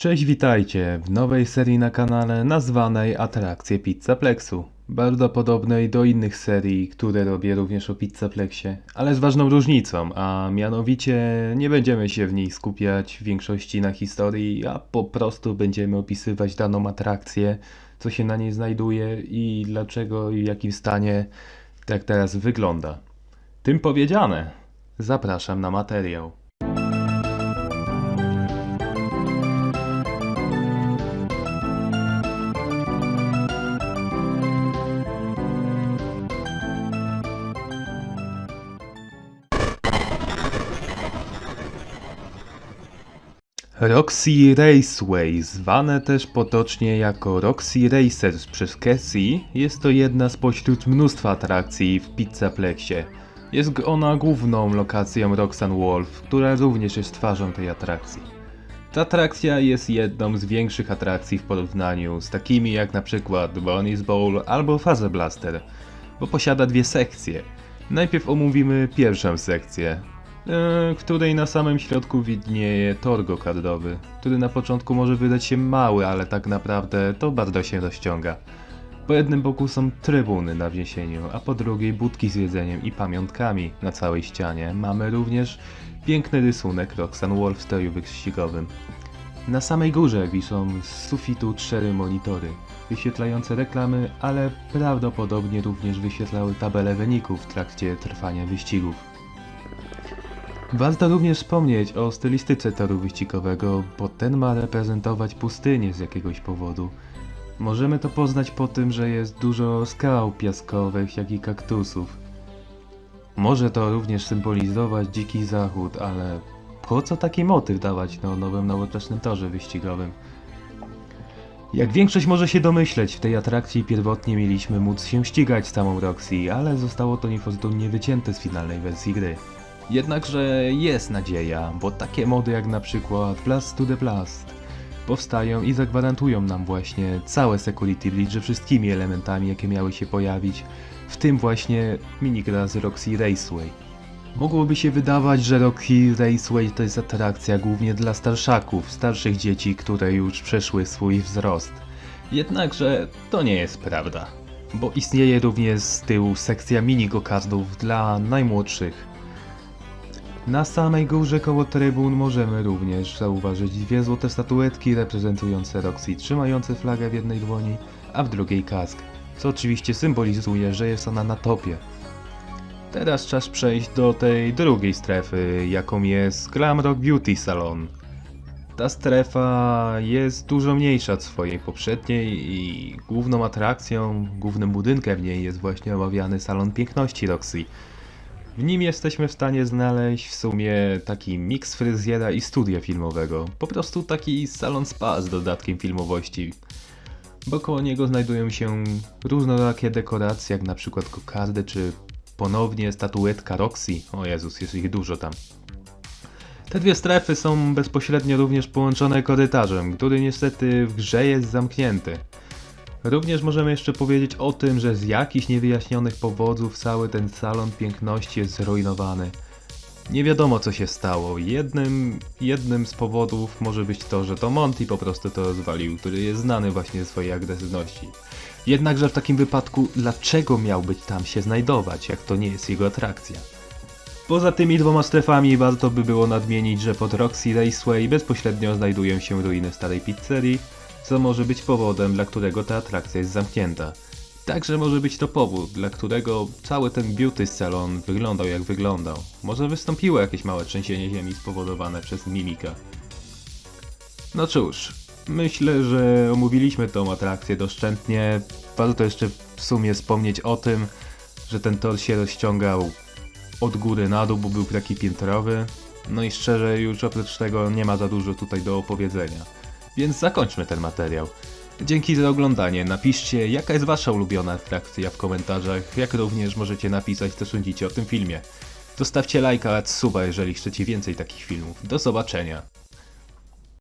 Cześć, witajcie w nowej serii na kanale nazwanej Atrakcje Pizzaplexu. Bardzo podobnej do innych serii, które robię również o Pizzaplexie, ale z ważną różnicą, a mianowicie nie będziemy się w niej skupiać w większości na historii, a po prostu będziemy opisywać daną atrakcję, co się na niej znajduje i dlaczego i w jakim stanie tak teraz wygląda. Tym powiedziane, zapraszam na materiał. Roxy Raceway, zwane też potocznie jako Roxy Racers przez Cassie, jest to jedna spośród mnóstwa atrakcji w Pizzaplexie. Jest ona główną lokacją Roxanne Wolf, która również jest twarzą tej atrakcji. Ta atrakcja jest jedną z większych atrakcji w porównaniu z takimi jak na przykład Bonnie's Bowl albo Faza Blaster, bo posiada dwie sekcje. Najpierw omówimy pierwszą sekcję, której na samym środku widnieje tor go-kartowy, który na początku może wydać się mały, ale tak naprawdę to bardzo się rozciąga. Po jednym boku są trybuny na wniesieniu, a po drugiej budki z jedzeniem i pamiątkami na całej ścianie. Mamy również piękny rysunek Roxanne Wolf w stroju wyścigowym. Na samej górze wiszą z sufitu cztery monitory, wyświetlające reklamy, ale prawdopodobnie również wyświetlały tabelę wyników w trakcie trwania wyścigów. Warto również wspomnieć o stylistyce toru wyścigowego, bo ten ma reprezentować pustynię z jakiegoś powodu. Możemy to poznać po tym, że jest dużo skał piaskowych, jak i kaktusów. Może to również symbolizować dziki zachód, ale po co taki motyw dawać na nowym nowoczesnym torze wyścigowym? Jak większość może się domyśleć, w tej atrakcji pierwotnie mieliśmy móc się ścigać z samą Roxy, ale zostało to niefortunnie wycięte z finalnej wersji gry. Jednakże jest nadzieja, bo takie mody jak na przykład Blast to the Blast powstają i zagwarantują nam właśnie całe Security Bridge ze wszystkimi elementami, jakie miały się pojawić, w tym właśnie minigra z Roxy Raceway. Mogłoby się wydawać, że Rocky Raceway to jest atrakcja głównie dla starszaków, starszych dzieci, które już przeszły swój wzrost. Jednakże to nie jest prawda, bo istnieje również z tyłu sekcja mini go-kartów dla najmłodszych. Na samej górze koło trybun możemy również zauważyć dwie złote statuetki reprezentujące Roxy trzymające flagę w jednej dłoni, a w drugiej kask, co oczywiście symbolizuje, że jest ona na topie. Teraz czas przejść do tej drugiej strefy, jaką jest Glam Rock Beauty Salon. Ta strefa jest dużo mniejsza od swojej poprzedniej i główną atrakcją, głównym budynkiem w niej jest właśnie omawiany Salon Piękności Roxy. W nim jesteśmy w stanie znaleźć w sumie taki miks fryzjera i studia filmowego. Po prostu taki salon spa z dodatkiem filmowości. Bo koło niego znajdują się różnorakie dekoracje, jak na przykład kokardy, czy ponownie statuetka Roxy. O Jezus, jest ich dużo tam. Te dwie strefy są bezpośrednio również połączone korytarzem, który niestety w grze jest zamknięty. Również możemy jeszcze powiedzieć o tym, że z jakichś niewyjaśnionych powodów cały ten salon piękności jest zrujnowany. Nie wiadomo co się stało. Jednym, jednym z powodów może być to, że to Monty po prostu to rozwalił, który jest znany właśnie ze swojej agresywności. Jednakże w takim wypadku, dlaczego miałby tam się znajdować, jak to nie jest jego atrakcja? Poza tymi dwoma strefami warto by było nadmienić, że pod Roxy Raceway bezpośrednio znajdują się ruiny starej pizzerii, co może być powodem, dla którego ta atrakcja jest zamknięta. Także może być to powód, dla którego cały ten beauty salon wyglądał jak wyglądał. Może wystąpiło jakieś małe trzęsienie ziemi spowodowane przez mimika. No cóż, myślę, że omówiliśmy tą atrakcję doszczętnie. Warto jeszcze w sumie wspomnieć o tym, że ten tor się rozciągał od góry na dół, bo był taki piętrowy. No i szczerze, już oprócz tego nie ma za dużo tutaj do opowiedzenia. Więc zakończmy ten materiał. Dzięki za oglądanie. Napiszcie, jaka jest wasza ulubiona atrakcja w komentarzach, jak również możecie napisać, co sądzicie o tym filmie. Zostawcie lajka, suba, jeżeli chcecie więcej takich filmów. Do zobaczenia.